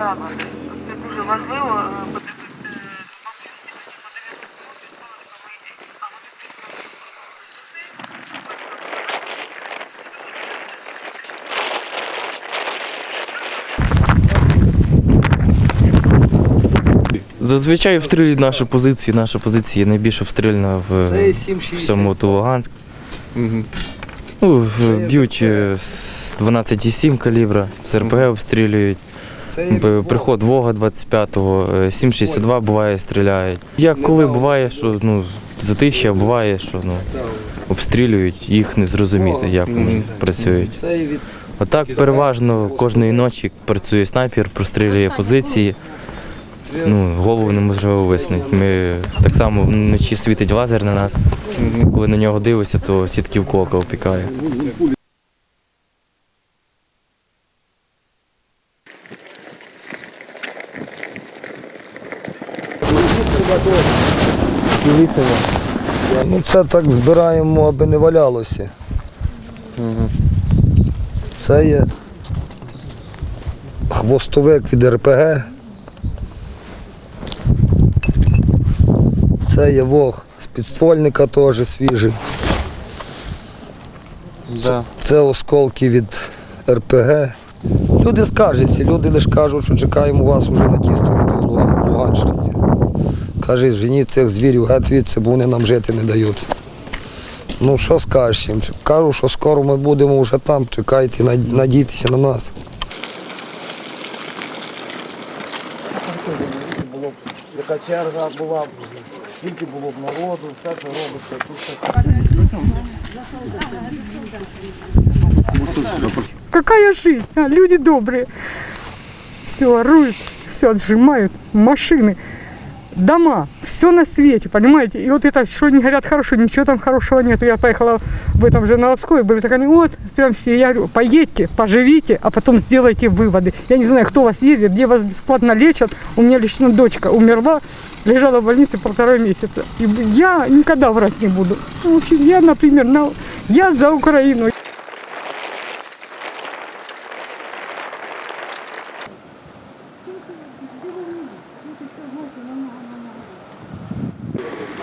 справа. Це дуже важливо. Зазвичай обстрілюють нашу позицію, наша позиція найбільш обстріляна в е, всьому Луганськ. Ну, Б'ють е, 12,7 калібра, з РПГ обстрілюють. Це Приход Вога 25-го, е, 7,62 буває, стріляють. Як коли буває, що ну, затища, буває, що ну, обстрілюють, їх не зрозуміти, як вони працюють. Це і від А так переважно кожної ночі працює снайпер, прострілює позиції. Ну, голову неможливо виснути. Ми так само вночі світить лазер на нас. Коли на нього дивишся, то сітківку ока опікає. Ну це так збираємо, аби не валялося. Це є хвостовик від РПГ. Це є вог з підствольника теж свіжий. Да. Це осколки від РПГ. Люди скаржаться, люди лише кажуть, що чекаємо вас уже на тій стороні в Луганщині. Каже, женіть цих звірів геть відси, бо вони нам жити не дають. Ну що скажеш їм? Кажу, що скоро ми будемо вже там, чекайте, надійтеся на нас. Яка черга була скільки було б народу, все це робиться, тут все. Какая жизнь? А, люди добрые. Все оруют, все отжимают. Машины, дома, все на свете, понимаете? И вот это, что они говорят хорошо, ничего там хорошего нет. Я поехала в этом же на Лобской, были такие, вот, прям все. Я говорю, поедьте, поживите, а потом сделайте выводы. Я не знаю, кто вас ездит, где вас бесплатно лечат. У меня лично дочка умерла, лежала в больнице полтора месяца. И я никогда врать не буду. Ну, в общем, я, например, на... я за Украину,